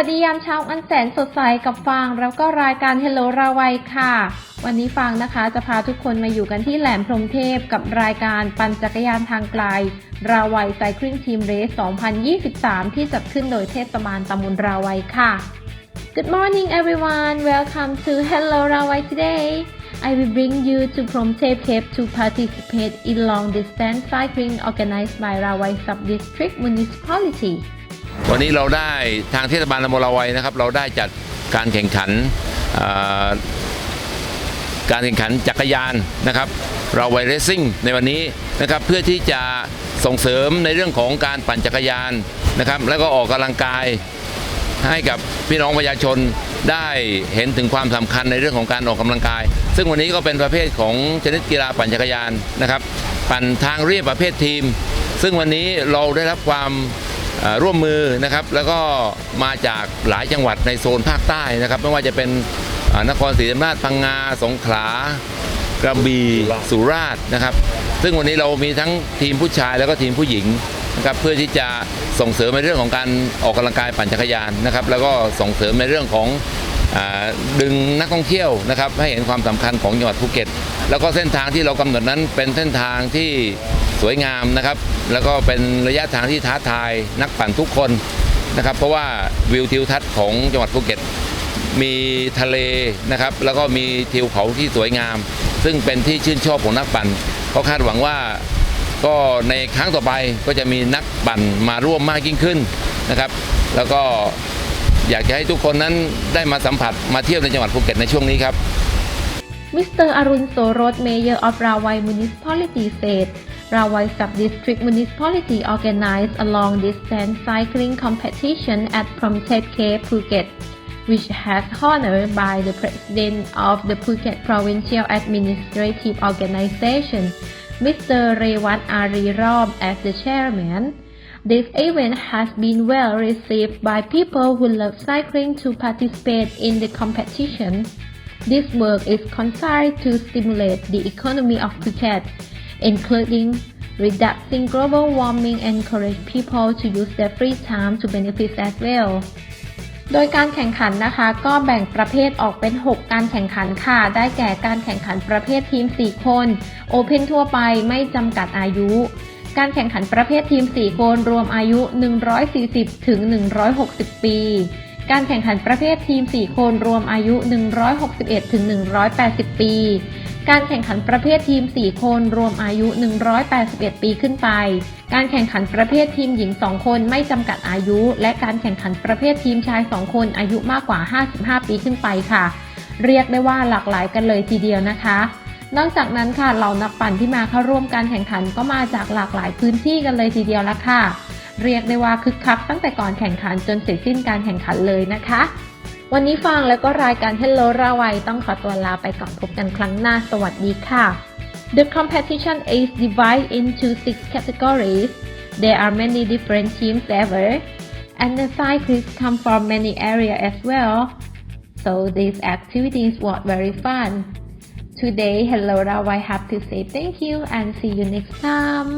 ัสดียามเช้าอันแสนสดใสกับฟางแล้วก็รายการ Hello ราวัยค่ะ วันนี้ฟางนะคะจะพาทุกคนมาอยู่กันที่แหลมพรมเทพกับรายการปั่นจักรยานทางไกล ราวัยไซคลิงทีมเรส 2023 ที่จัดขึ้นโดยเทศบาลตำบลราวัยค่ะ Good morning everyone welcome to Hello ราวัย today I will bring you to Phrom Thep Cape to participate in long distance cycling organized by Rawai Sub-District Municipality วันนี้เราได้ทางเทศบาลตำบลละไวยนะครับ เราได้จัดการแข่งขันการแข่งขันจักรยานนะครับ เราไวเรซิ่งในวันนี้นะครับเพื่อที่จะส่งเสริมในเรื่องของการปั่นจักรยานนะครับ แล้วก็ออกกำลังกายให้กับพี่น้องประชาชนได้เห็นถึงความสำคัญในเรื่องของการออกกำลังกาย ซึ่งวันนี้ก็เป็นประเภทของชนิดกีฬาปั่นจักรยานนะครับ ปั่นทางเรียบประเภททีม ซึ่งวันนี้เราได้รับความ ร่วมมือนะครับแล้วก็มาจากหลายจังหวัดในโซนภาคใต้นะครับ ไม่ว่าจะเป็นนครศรีธรรมราชพังงาสงขลากระบี่สุราษฎร์นะครับ ซึ่งวันนี้เรามีทั้งทีมผู้ชายแล้วก็ทีมผู้หญิงนะครับเพื่อที่จะส่งเสริมในเรื่องของการออกกำลังกายปั่นจักรยานนะครับ แล้วก็ส่งเสริมในเรื่องของอดึงนักท่องเที่ยวนะครับให้เห็นความสำคัญของจังหวัดภูเก็ต แล้วก็เส้นทางที่เรากำหนดนั้นเป็นเส้นทางที่สวยงามนะครับ แล้วก็เป็นระยะทางที่ท้าทายนักปั่นทุกคนนะครับ เพราะว่าวิวทิวทัศน์ของจังหวัดภูเก็ต มีทะเลนะครับ แล้วก็มีทิวเขาที่สวยงาม ซึ่งเป็นที่ชื่นชอบของนักปั่นก็คาดหวังว่าก็ในครั้งต่อไปก็จะมีนักปั่นมาร่วมมากยิ่งขึ้นนะครับ แล้วก็อยากจะให้ทุกคนนั้นได้มาสัมผัสมาเที่ยวในจังหวัดภูเก็ตในช่วงนี้ครับ Mr. Arun Sorot, Mayor of Rawai Municipality, said Rawai Sub-District Municipality organized a long-distance cycling competition at Promthep Cape, Phuket, which has honored by the President of the Phuket Provincial Administrative Organization, Mr. Rewat Arirob, as the chairman. This event has been well received by people who love cycling to participate in the competition. This work is concerned to stimulate the economy of Phuket, including reducing global warming and encourage people to use their free time to benefit as well. โดยการแข่งขันนะคะก็แบ่งประเภทออกเป็น 6 การแข่งขันค่ะ ได้แก่การแข่งขันประเภททีม 4 คน โอเพนทั่วไปไม่จำกัดอายุ การแข่งขันประเภททีม 4 คน รวมอายุ 140 ถึง 160 ปี การแข่งขันประเภททีม 4 คน รวมอายุ 161 ถึง 180 ปี การแข่งขันประเภททีม 4 คน รวมอายุ 181 ปีขึ้นไป การแข่งขันประเภททีมหญิง 2 คนไม่จำกัดอายุ และการแข่งขันประเภททีมชาย 2 คนอายุมากกว่า 55 ปีขึ้นไปค่ะ เรียกได้ว่าหลากหลายกันเลยทีเดียวนะคะ นอกจากนั้นค่ะเหล่านักปั่นที่มาเข้าร่วมการแข่งขันก็มาจากหลากหลายพื้นที่กันเลยทีเดียวละค่ะ เรียกได้ว่าคึกคักตั้งแต่ก่อนแข่งขันจนเสร็จสิ้นการแข่งขันเลยนะคะ วันนี้ฟังแล้วก็รายการ Hello ราวัยต้องขอตัวลาไปก่อนพบกันครั้งหน้า สวัสดีค่ะ The competition is divided into six categories. There are many different teams ever, and the cyclists come from many areas as well. So these activities were very fun. Today, Hello Rawai have to say thank you and see you next time.